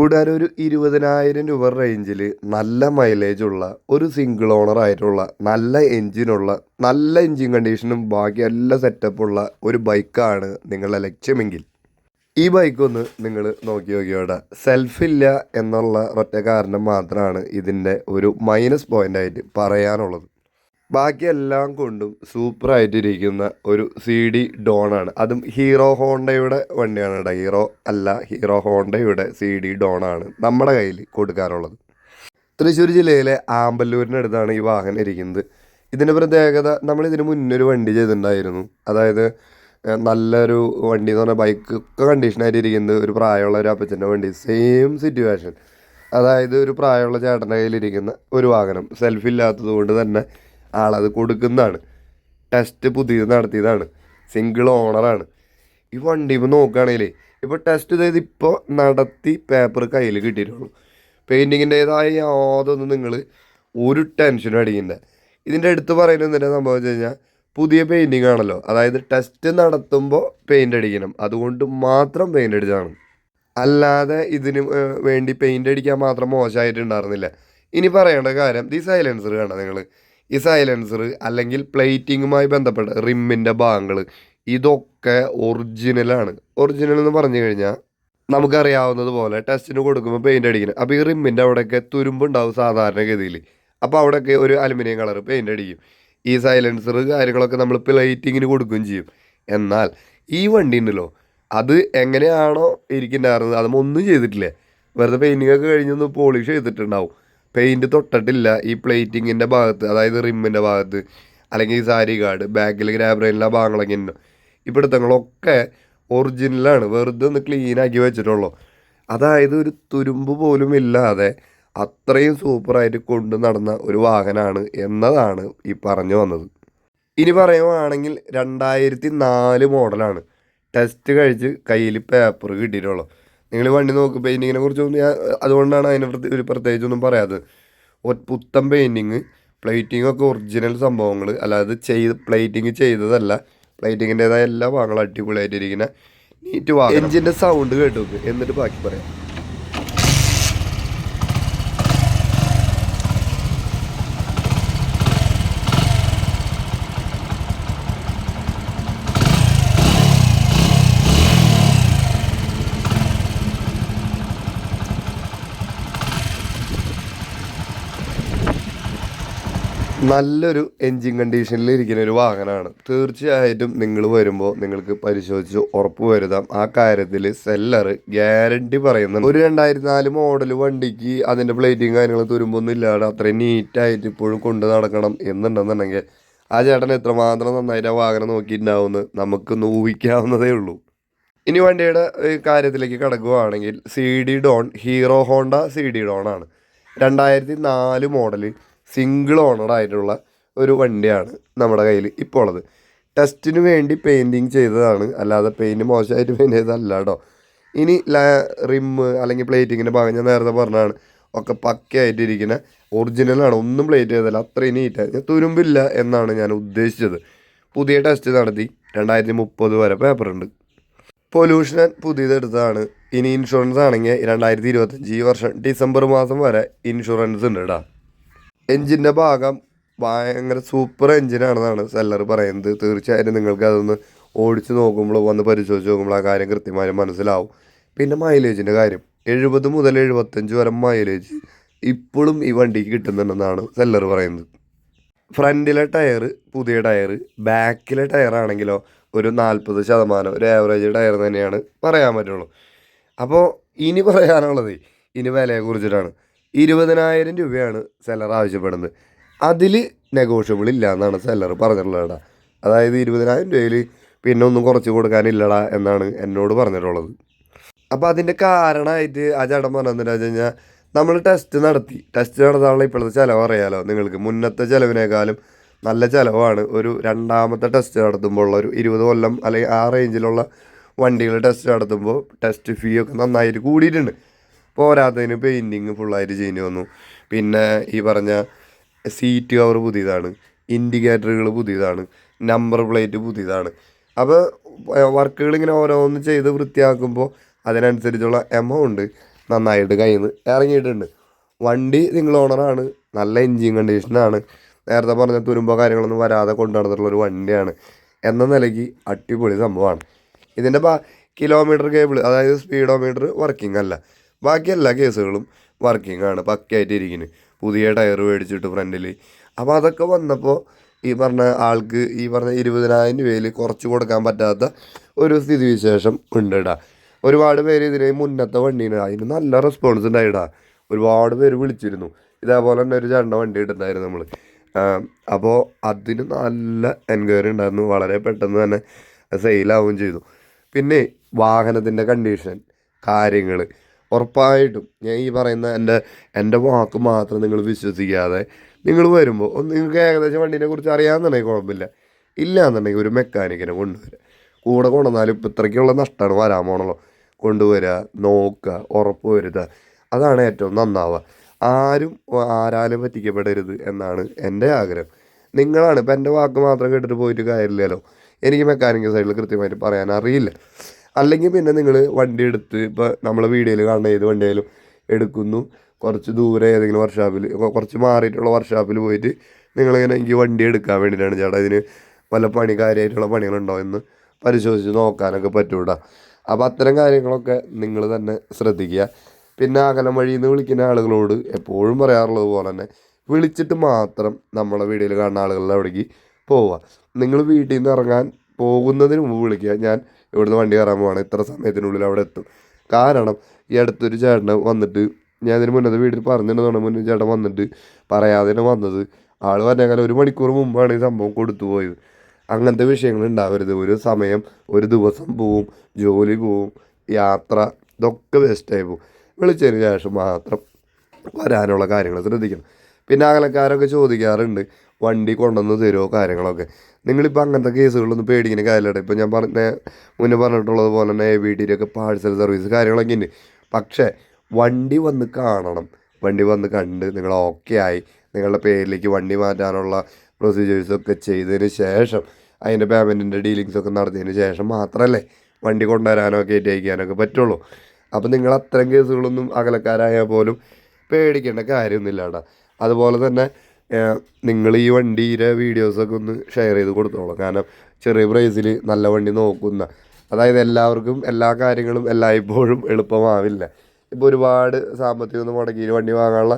കൂടാതെ ഒരു ഇരുപതിനായിരം രൂപ റേഞ്ചിൽ നല്ല മൈലേജ് ഉള്ള ഒരു സിംഗിൾ ഓണർ ആയിട്ടുള്ള നല്ല എൻജിനുള്ള നല്ല എൻജിൻ കണ്ടീഷനും ബാക്കി എല്ലാ സെറ്റപ്പുള്ള ഒരു ബൈക്കാണ് നിങ്ങളുടെ ലക്ഷ്യമെങ്കിൽ. ഈ ബൈക്കൊന്ന് നിങ്ങൾ നോക്കി നോക്കിയോട. സെൽഫില്ല എന്നുള്ള ഒറ്റ കാരണം മാത്രമാണ് ഇതിന്റെ ഒരു മൈനസ് പോയിന്റായിട്ട് പറയാനുള്ളത്. ബാക്കി എല്ലാം കൊണ്ടും സൂപ്പറായിട്ടിരിക്കുന്ന ഒരു സി ഡി ഡോണാണ് അതും ഹീറോ ഹോണ്ടയുടെ വണ്ടിയാണ് കേട്ടോ. ഹീറോ അല്ല ഹീറോ ഹോണ്ടയുടെ സി ഡി ഡോണാണ് നമ്മുടെ കയ്യിൽ കൊടുക്കാനുള്ളത് തൃശ്ശൂർ ജില്ലയിലെ ആമ്പല്ലൂരിനടുത്താണ് ഈ വാഹനം ഇരിക്കുന്നത്. ഇതിന്റെ പ്രത്യേകത നമ്മൾ ഇതിന് മുന്നൊരു വണ്ടി ചെയ്തിട്ടുണ്ടായിരുന്നു. അതായത് നല്ലൊരു വണ്ടി എന്ന് പറഞ്ഞാൽ ബൈക്ക് ഒക്കെ കണ്ടീഷനായിട്ട് ഇരിക്കുന്നത് ഒരു പ്രായമുള്ള ഒരു അപ്പച്ചന്റെ വണ്ടി സെയിം സിറ്റുവേഷൻ അതായത് ഒരു പ്രായമുള്ള ചേട്ടന്റെ കയ്യിലിരിക്കുന്ന ഒരു വാഹനം. സെൽഫ് ഇല്ലാത്തത് കൊണ്ട് തന്നെ ആളത് കൊടുക്കുന്നതാണ്. ടെസ്റ്റ് പുതിയത് നടത്തിയതാണ്. സിംഗിൾ ഓണറാണ് ഈ വണ്ടി ഇപ്പോൾ നോക്കുകയാണെങ്കിൽ ഇപ്പോൾ ടെസ്റ്റ് ചെയ്ത് ഇപ്പോൾ നടത്തി പേപ്പർ കയ്യിൽ കിട്ടിയിട്ടുള്ളൂ. പെയിന്റിങ്ങിന്റേതായ യാതൊന്നും നിങ്ങൾ ഒരു ടെൻഷനും അടിക്കണ്ട. ഇതിന്റെ അടുത്ത് പറയുന്നത് എന്തിനാ സംഭവം വെച്ച് കഴിഞ്ഞാൽ പുതിയ പെയിന്റിങ് ആണല്ലോ. അതായത് ടെസ്റ്റ് നടത്തുമ്പോൾ പെയിന്റ് അടിക്കണം. അതുകൊണ്ട് മാത്രം പെയിന്റ് അടിച്ചതാണ്. അല്ലാതെ ഇതിന് വേണ്ടി പെയിന്റ് അടിക്കാൻ മാത്രം മോശമായിട്ടുണ്ടായിരുന്നില്ല. ഇനി പറയേണ്ട കാര്യം ഈ സൈലൻസർ കാണാം നിങ്ങൾ ഈ സൈലൻസർ അല്ലെങ്കിൽ പ്ലേറ്റിങ്ങുമായി ബന്ധപ്പെട്ട റിമ്മിന്റെ ഭാഗങ്ങൾ ഇതൊക്കെ ഒറിജിനലാണ് ഒറിജിനൽ എന്ന് പറഞ്ഞു കഴിഞ്ഞാൽ നമുക്കറിയാവുന്നതുപോലെ ടെസ്റ്റിന് കൊടുക്കുമ്പോൾ പെയിന്റ് അടിക്കണം. അപ്പോൾ ഈ റിമ്മിന്റെ അവിടെയൊക്കെ തുരുമ്പുണ്ടാവും സാധാരണഗതിയിൽ. അപ്പോൾ അവിടെയൊക്കെ ഒരു അലുമിനിയം കളർ പെയിന്റ് അടിക്കും. ഈ സൈലൻസർ കാര്യങ്ങളൊക്കെ നമ്മൾ പ്ലേറ്റിങ്ങിന് കൊടുക്കുകയും ചെയ്യും. എന്നാൽ ഈ വണ്ടി ഉണ്ടല്ലോ അത് എങ്ങനെയാണോ ഇരിക്കുന്നുണ്ടായിരുന്നത് അതും ഒന്നും ചെയ്തിട്ടില്ല. വെറുതെ പെയിന്റിങ്ങൊക്കെ കഴിഞ്ഞൊന്ന് പോളിഷ് ചെയ്തിട്ടുണ്ടാവും. പെയിന്റ് തൊട്ടിട്ടില്ല. ഈ പ്ലേറ്റിങ്ങിന്റെ ഭാഗത്ത് അതായത് റിമ്മിന്റെ ഭാഗത്ത് അല്ലെങ്കിൽ ഈ സാരി കാർഡ് ബാക്കിൽ ഗ്രാബ്രൈനിലെ ഭാഗങ്ങളൊക്കെ ഉണ്ട് ഈ ഒറിജിനലാണ് വെറുതെ ഒന്ന് ക്ലീൻ ആക്കി വെച്ചിട്ടുള്ളൂ. അതായത് ഒരു തുരുമ്പ് പോലും ഇല്ലാതെ അത്രയും സൂപ്പറായിട്ട് കൊണ്ടു നടന്ന ഒരു വാഹനമാണ് എന്നതാണ് ഈ പറഞ്ഞു വന്നത്. ഇനി പറയുവാണെങ്കിൽ രണ്ടായിരത്തി നാല് മോഡലാണ് ടെസ്റ്റ് കഴിച്ച് കയ്യിൽ പേപ്പർ കിട്ടിയിട്ടുള്ളൂ. നിങ്ങൾ വണ്ടി നോക്ക് പെയിന്റിങ്ങിനെ കുറിച്ചൊന്നും ഞാൻ അതുകൊണ്ടാണ് അതിനെ ഒരു പ്രത്യേകിച്ചൊന്നും പറയാത്തത്. പുത്തൻ പെയിന്റിങ് പ്ലേറ്റിംഗ് ഒക്കെ ഒറിജിനൽ സംഭവങ്ങൾ അല്ലാതെ ചെയ്ത് പ്ലേറ്റിംഗ് ചെയ്തതല്ല. പ്ലേറ്റിങ്ങിന്റെതായ എല്ലാ ഭാഗങ്ങളും അടിപൊളിയായിട്ടിരിക്കുന്ന നീറ്റ് വാങ്ങും എഞ്ചിന്റെ സൗണ്ട് കേട്ടു എന്നിട്ട് ബാക്കി പറയാം. നല്ലൊരു എൻജിൻ കണ്ടീഷനിൽ ഇരിക്കുന്ന ഒരു വാഹനമാണ്. തീർച്ചയായിട്ടും നിങ്ങൾ വരുമ്പോൾ നിങ്ങൾക്ക് പരിശോധിച്ച് ഉറപ്പ് വരുത്താം. ആ കാര്യത്തിൽ സെല്ലർ ഗ്യാരണ്ടി പറയുന്നുണ്ട്. ഒരു രണ്ടായിരത്തി നാല് മോഡൽ വണ്ടിക്ക് അതിന്റെ പ്ലേറ്റിങ് കാര്യങ്ങൾ തുരുമ്പൊന്നും ഇല്ലാതെ അത്രയും നീറ്റായിട്ട് ഇപ്പോഴും കൊണ്ടു നടക്കണം എന്നുണ്ടെന്നുണ്ടെങ്കിൽ ആ ചേട്ടൻ എത്രമാത്രം നന്നായിട്ട് ആ വാഹനം നോക്കിയിട്ടുണ്ടാവുമെന്ന് നമുക്ക് ഊഹിക്കാവുന്നതേ ഉള്ളൂ. ഇനി വണ്ടിയുടെ കാര്യത്തിലേക്ക് കിടക്കുകയാണെങ്കിൽ C D Dawn Hero Honda C D Dawn ആണ്. രണ്ടായിരത്തി നാല് മോഡൽ സിംഗിൾ ഓണർ ആയിട്ടുള്ള ഒരു വണ്ടിയാണ് നമ്മുടെ കയ്യിൽ ഇപ്പോൾ ഉള്ളത്. ടെസ്റ്റിന് വേണ്ടി പെയിന്റിങ് ചെയ്തതാണ്. അല്ലാതെ പെയിന്റ് മോശമായിട്ട് പെയിന്റ് ചെയ്തതല്ല കേട്ടോ. ഇനി റിമ്മ് അല്ലെങ്കിൽ പ്ലേറ്റിങ്ങിന്റെ ഭാഗം ഞാൻ നേരത്തെ പറഞ്ഞതാണ്. ഒക്കെ പക്കയായിട്ടിരിക്കുന്ന ഒറിജിനലാണ് ഒന്നും പ്ലേറ്റ് ചെയ്തല്ല അത്രയും നീറ്റായി തുരുമ്പില്ല എന്നാണ് ഞാൻ ഉദ്ദേശിച്ചത്. പുതിയ ടെസ്റ്റ് നടത്തി. രണ്ടായിരത്തി മുപ്പത് വരെ പേപ്പറുണ്ട് പൊല്യൂഷൻ പുതിയതെടുത്തതാണ് ഇനി ഇൻഷുറൻസ് ആണെങ്കിൽ രണ്ടായിരത്തി ഇരുപത്തഞ്ച് ഈ വർഷം ഡിസംബർ മാസം വരെ ഇൻഷുറൻസ് ഉണ്ട് കേട്ടോ എൻജിന്റെ ഭാഗം ഭയങ്കര സൂപ്പർ എൻജിനാണെന്നാണ് സെല്ലർ പറയുന്നത്. തീർച്ചയായിട്ടും നിങ്ങൾക്ക് അതൊന്ന് ഓടിച്ച് നോക്കുമ്പോൾ വന്ന് പരിശോധിച്ച് നോക്കുമ്പോൾ ആ കാര്യം കൃത്യമായി മനസ്സിലാവും. പിന്നെ മൈലേജിന്റെ കാര്യം. എഴുപത് മുതൽ എഴുപത്തഞ്ച് വരെ മൈലേജ് ഇപ്പോഴും ഈ വണ്ടിക്ക് കിട്ടുന്നുണ്ടെന്നാണ് സെല്ലർ പറയുന്നത്. ഫ്രണ്ടിലെ ടയർ പുതിയ ടയർ ബാക്കിലെ ടയർ ആണെങ്കിലോ ഒരു നാൽപ്പത് ശതമാനം ഒരു ആവറേജ് ടയർ തന്നെയാണ് പറയാൻ പറ്റുള്ളൂ. അപ്പോൾ ഇനി പറയാനുള്ളത് ഇനി വിലയെ കുറിച്ചിട്ടാണ് ഇരുപതിനായിരം രൂപയാണ് സെല്ലർ ആവശ്യപ്പെടുന്നത്. അതിൽ നെഗോഷ്യബിൾ ഇല്ല എന്നാണ് സെല്ലർ പറഞ്ഞിട്ടുള്ളത് അതായത് ഇരുപതിനായിരം രൂപയിൽ പിന്നെ ഒന്നും കുറച്ച് കൊടുക്കാനില്ലടാ എന്നാണ് എന്നോട് പറഞ്ഞിട്ടുള്ളത്. അപ്പോൾ അതിന്റെ കാരണമായിട്ട് ആ ചേട്ടൻ പറഞ്ഞതെന്ന് വെച്ച് കഴിഞ്ഞാൽ നമ്മൾ ടെസ്റ്റ് നടത്തി. ടെസ്റ്റ് നടത്താനുള്ള ഇപ്പോഴത്തെ ചിലവ് അറിയാലോ നിങ്ങൾക്ക്. മുന്നത്തെ ചിലവിനേക്കാളും നല്ല ചിലവാണ് ഒരു രണ്ടാമത്തെ ടെസ്റ്റ് നടത്തുമ്പോൾ ഉള്ള ഒരു ഇരുപത് കൊല്ലം അല്ലെങ്കിൽ ആ റേഞ്ചിലുള്ള വണ്ടികൾ ടെസ്റ്റ് നടത്തുമ്പോൾ ടെസ്റ്റ് ഫീ ഒക്കെ നന്നായിട്ട് കൂടിയിട്ടുണ്ട്. പോരാത്തതിന് പെയിന്റിങ് ഫുള്ളായിട്ട് ചെയ്യേണ്ടി വന്നു. പിന്നെ ഈ പറഞ്ഞ സീറ്റ് കവർ പുതിയതാണ്. ഇൻഡിക്കേറ്ററുകൾ പുതിയതാണ്. നമ്പർ പ്ലേറ്റ് പുതിയതാണ്. അപ്പോൾ വർക്കുകൾ ഇങ്ങനെ ഓരോന്ന് ചെയ്ത് വൃത്തിയാക്കുമ്പോൾ അതിനനുസരിച്ചുള്ള എമൗണ്ട് നന്നായിട്ട് കയ്യിൽ നിന്ന് ഇറങ്ങിയിട്ടുണ്ട്. വണ്ടി നിങ്ങൾ ഓണറാണ്. നല്ല എൻജിൻ കണ്ടീഷനാണ് നേരത്തെ പറഞ്ഞ തുരുമ്പോ കാര്യങ്ങളൊന്നും വരാതെ കൊണ്ടു നടന്നിട്ടുള്ള ഒരു വണ്ടിയാണ്. എന്ന നിലയ്ക്ക് അടിപൊളി സംഭവമാണ്. ഇതിന്റെ കിലോമീറ്റർ കേബിൾ അതായത് സ്പീഡോമീറ്റർ വർക്കിംഗ് അല്ല. ബാക്കി എല്ലാ കേസുകളും വർക്കിംഗ് ആണ്. പക്കയായിട്ട് ഇരിക്കുന്നത് പുതിയ ടയർ മേടിച്ചിട്ട് ഫ്രണ്ടിൽ അപ്പോൾ അതൊക്കെ വന്നപ്പോൾ ഈ പറഞ്ഞ ആൾക്ക് ഈ പറഞ്ഞ ഇരുപതിനായിരം രൂപയിൽ കുറച്ച് കൊടുക്കാൻ പറ്റാത്ത ഒരു സ്ഥിതിവിശേഷം ഉണ്ട് ഇടാ ഒരുപാട് പേര് ഇതിന് മുന്നത്തെ വണ്ടീന് അതിന് നല്ല റെസ്പോൺസ് ഉണ്ടായിടാ ഒരുപാട് പേര് വിളിച്ചിരുന്നു. ഇതേപോലെ തന്നെ ഒരു ചണ്ട വണ്ടി ഇട്ടുണ്ടായിരുന്നു നമ്മൾ അപ്പോൾ അതിന് നല്ല എൻക്വയറി ഉണ്ടായിരുന്നു. വളരെ പെട്ടെന്ന് തന്നെ സെയിലാവുകയും ചെയ്തു. പിന്നെ വാഹനത്തിന്റെ കണ്ടീഷൻ കാര്യങ്ങൾ ഉറപ്പായിട്ടും ഞാൻ ഈ പറയുന്ന എന്റെ എന്റെ വാക്ക് മാത്രം നിങ്ങൾ വിശ്വസിക്കാതെ നിങ്ങൾ വരുമ്പോൾ ഒന്ന് നിങ്ങൾക്ക് ഏകദേശം വണ്ടീനെ കുറിച്ച് അറിയാമെന്നുണ്ടെങ്കിൽ കുഴപ്പമില്ല. ഇല്ല എന്നുണ്ടെങ്കിൽ ഒരു മെക്കാനിക്കിനെ കൊണ്ടുവരിക കൂടെ കൊണ്ടുവന്നാലും ഇപ്പം ഇത്രയ്ക്കുള്ള നഷ്ടമാണ് വരാൻ പോണല്ലോ. കൊണ്ടുവരിക നോക്കുക ഉറപ്പ് വരുത്തുക അതാണ് ഏറ്റവും നന്നാവുക. ആരും ആരാലും പറ്റിക്കപ്പെടരുത് എന്നാണ് എന്റെ ആഗ്രഹം. നിങ്ങളാണ് ഇപ്പം എന്റെ വാക്ക് മാത്രം കേട്ടിട്ട് പോയിട്ട് കാര്യമില്ലല്ലോ. എനിക്ക് മെക്കാനിക്കൽ സൈഡിൽ കൃത്യമായിട്ട് പറയാൻ അറിയില്ല. അല്ലെങ്കിൽ പിന്നെ നിങ്ങൾ വണ്ടി എടുത്ത് ഇപ്പോൾ നമ്മളെ വീഡിയോയിൽ കാണുന്ന ഏത് വണ്ടിയായാലും എടുക്കുന്നു. കുറച്ച് ദൂരെ ഏതെങ്കിലും വർക്ക്ഷോപ്പിൽ കുറച്ച് മാറിയിട്ടുള്ള വർക്ക്ഷോപ്പിൽ പോയിട്ട് നിങ്ങളിങ്ങനെ എനിക്ക് വണ്ടി എടുക്കാൻ വേണ്ടിയിട്ടാണ് ചേട്ടാ. ഇതിന് പല പണി കാര്യമായിട്ടുള്ള പണികളുണ്ടോ എന്ന് പരിശോധിച്ച് നോക്കാനൊക്കെ പറ്റൂടാ അപ്പോൾ അത്തരം കാര്യങ്ങളൊക്കെ നിങ്ങൾ തന്നെ ശ്രദ്ധിക്കുക. പിന്നെ അകലം വഴിയിൽ നിന്ന് വിളിക്കുന്ന ആളുകളോട് എപ്പോഴും പറയാറുള്ളത് പോലെ തന്നെ വിളിച്ചിട്ട് മാത്രം നമ്മളെ വീഡിയോയിൽ കാണുന്ന ആളുകളുടെ അവിടേക്ക് പോവുക. നിങ്ങൾ വീട്ടിൽ നിന്ന് ഇറങ്ങാൻ പോകുന്നതിന് മുമ്പ് വിളിക്കുക. ഞാൻ ഇവിടുന്ന് വണ്ടി കയറാൻ പോവാണ്. ഇത്ര സമയത്തിനുള്ളിൽ അവിടെ എത്തും. കാരണം ഈ അടുത്തൊരു ചേട്ടൻ വന്നിട്ട് ഞാൻ ഇതിന് മുന്നത്തെ വീട്ടിൽ പറഞ്ഞിട്ടുണ്ടെന്നാണ് മുന്നേ ചേട്ടൻ വന്നിട്ട് പറയാതെ തന്നെ വന്നത് ആൾ പറഞ്ഞാൽ ഒരു മണിക്കൂർ മുമ്പാണ് ഈ സംഭവം കൊടുത്തു പോയത്. അങ്ങനത്തെ വിഷയങ്ങൾ ഉണ്ടാവരുത്. ഒരു സമയം ഒരു ദിവസം പോവും ജോലി പോവും യാത്ര ഇതൊക്കെ വേസ്റ്റായി പോവും. വിളിച്ചതിന് ശേഷം മാത്രം വരാനുള്ള കാര്യങ്ങൾ ശ്രദ്ധിക്കണം. പിന്നെ അകലക്കാരൊക്കെ ചോദിക്കാറുണ്ട് വണ്ടി കൊണ്ടുവന്ന് തരുമോ കാര്യങ്ങളൊക്കെ. നിങ്ങളിപ്പോൾ അങ്ങനത്തെ കേസുകളൊന്നും പേടിക്കുന്ന കാര്യമില്ല ഇപ്പോൾ ഞാൻ പറഞ്ഞ മുന്നേ പറഞ്ഞിട്ടുള്ളത് പോലെ തന്നെ എ വി ടിയിലൊക്കെ പാഴ്സൽ സർവീസ് കാര്യങ്ങളൊക്കെ ഉണ്ട് പക്ഷേ വണ്ടി വന്ന് കാണണം. വണ്ടി വന്ന് കണ്ട് നിങ്ങൾ ഓക്കെ ആയി. നിങ്ങളുടെ പേരിലേക്ക് വണ്ടി മാറ്റാനുള്ള പ്രൊസീജിയേഴ്സൊക്കെ ചെയ്തതിന് ശേഷം അതിന്റെ പേയ്മെന്റിന്റെ ഡീലിങ്സൊക്കെ നടത്തിയതിന് ശേഷം മാത്രമല്ലേ വണ്ടി കൊണ്ടുവരാനോ കയറ്റി അയക്കാനൊക്കെ പറ്റുള്ളൂ. അപ്പോൾ നിങ്ങൾ അത്തരം കേസുകളൊന്നും അകലക്കാരായാൽ പോലും പേടിക്കേണ്ട കാര്യമൊന്നുമില്ല കേട്ടോ. അതുപോലെ തന്നെ നിങ്ങൾ ഈ വണ്ടിയുടെ വീഡിയോസൊക്കെ ഒന്ന് ഷെയർ ചെയ്ത് കൊടുത്തോളാം. കാരണം ചെറിയ പ്രൈസിൽ നല്ല വണ്ടി നോക്കുന്ന അതായത് എല്ലാവർക്കും എല്ലാ കാര്യങ്ങളും എല്ലായ്പ്പോഴും എളുപ്പമാവില്ല. ഇപ്പോൾ ഒരുപാട് സാമ്പത്തികം മുടക്കി വണ്ടി വാങ്ങാനുള്ള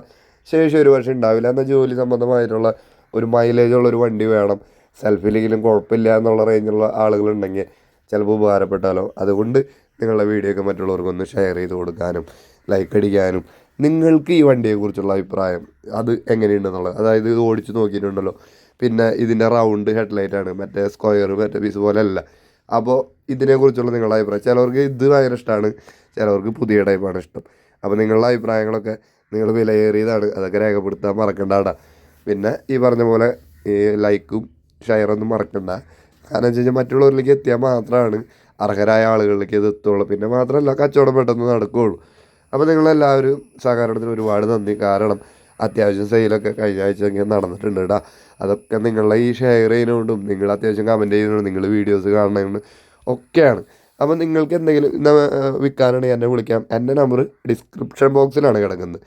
ശേഷി ഒരു വർഷം ഉണ്ടാവില്ല. എന്നാൽ ജോലി സംബന്ധമായിട്ടുള്ള ഒരു മൈലേജ് ഉള്ള ഒരു വണ്ടി വേണം. സെൽഫിലെങ്കിലും കുഴപ്പമില്ല എന്നുള്ള റേഞ്ചുള്ള ആളുകളുണ്ടെങ്കിൽ ചിലപ്പോൾ ഉപകാരപ്പെട്ടാലോ. അതുകൊണ്ട് നിങ്ങളുടെ വീഡിയോ ഒക്കെ മറ്റുള്ളവർക്കൊന്ന് ഷെയർ ചെയ്ത് കൊടുക്കാനും ലൈക്ക് അടിക്കാനും നിങ്ങൾക്ക് ഈ വണ്ടിയെക്കുറിച്ചുള്ള അഭിപ്രായം അത് എങ്ങനെയുണ്ടെന്നുള്ളത്. അതായത് ഇത് ഓടിച്ച് നോക്കിയിട്ടുണ്ടല്ലോ. പിന്നെ ഇതിന്റെ റൗണ്ട് ഹെഡ്ലൈറ്റ് ആണ്. മറ്റേ സ്ക്വയർ മറ്റേ പീസ് പോലെ അല്ല അപ്പോൾ ഇതിനെക്കുറിച്ചുള്ള നിങ്ങളുടെ അഭിപ്രായം. ചിലവർക്ക് ഇത് ഭയങ്കര ഇഷ്ടമാണ് ചിലവർക്ക് പുതിയ ടൈപ്പാണ് ഇഷ്ടം. അപ്പോൾ നിങ്ങളുടെ അഭിപ്രായങ്ങളൊക്കെ നിങ്ങൾ വിലയേറിയതാണ്. അതൊക്കെ രേഖപ്പെടുത്താൻ മറക്കണ്ടാടാ പിന്നെ ഈ പറഞ്ഞ പോലെ ഈ ലൈക്കും ഷെയറൊന്നും മറക്കണ്ട. കാരണം വെച്ച് കഴിഞ്ഞാൽ മറ്റുള്ളവരിലേക്ക് എത്തിയാൽ മാത്രമാണ് അർഹരായ ആളുകളിലേക്ക് ഇത് എത്തുള്ളൂ. പിന്നെ മാത്രമല്ല കച്ചവടം പെട്ടെന്ന് നടക്കുകയുള്ളൂ. അപ്പോൾ നിങ്ങളെല്ലാവരും സഹകരണത്തിന് ഒരുപാട് നന്ദി. കാരണം അത്യാവശ്യം സെയിലൊക്കെ കഴിഞ്ഞ ആഴ്ച ഇങ്ങനെ നടന്നിട്ടുണ്ട് കേട്ടോ അതൊക്കെ നിങ്ങളെ ഈ ഷെയർ ചെയ്യുന്നതുകൊണ്ടും നിങ്ങൾ അത്യാവശ്യം കമന്റ് ചെയ്യുന്നതുകൊണ്ടും നിങ്ങൾ വീഡിയോസ് കാണുന്നതുകൊണ്ടും ഒക്കെയാണ്. അപ്പോൾ നിങ്ങൾക്ക് എന്തെങ്കിലും വിൽക്കാനാണെങ്കിൽ എന്നെ വിളിക്കാം. എന്റെ നമ്പർ ഡിസ്ക്രിപ്ഷൻ ബോക്സിലാണ് കിടക്കുന്നത്.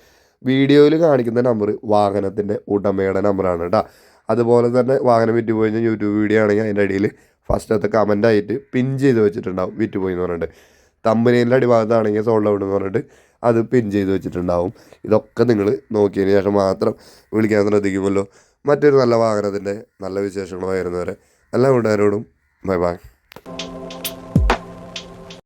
വീഡിയോയിൽ കാണിക്കുന്ന നമ്പർ വാഹനത്തിന്റെ ഉടമയുടെ നമ്പറാണ് കേട്ടോ അതുപോലെ തന്നെ വാഹനം വിറ്റ് കഴിഞ്ഞാൽ യൂട്യൂബ് വീഡിയോ ആണെങ്കിൽ അതിന്റെ അടിയിൽ ഫസ്റ്റത്തെ കമന്റ് ആയിട്ട് പിൻ ചെയ്ത് വെച്ചിട്ടുണ്ടാവും. വിറ്റ് പോയി എന്ന് പറഞ്ഞിട്ട്. തമ്പനിയിലെ അടിഭാഗത്താണെങ്കിൽ സോൾഡ് ഔട്ട് എന്ന് പറഞ്ഞിട്ട് അത് പിൻ ചെയ്ത് വെച്ചിട്ടുണ്ടാവും. ഇതൊക്കെ നിങ്ങൾ നോക്കിയതിന് ശേഷം മാത്രം വിളിക്കാൻ ശ്രദ്ധിക്കുമല്ലോ. മറ്റൊരു നല്ല വാഹനത്തിന്റെ നല്ല വിശേഷങ്ങളോ വരുന്നവരെ എല്ലാ കൂട്ടുകാരോടും ബൈ ബൈ.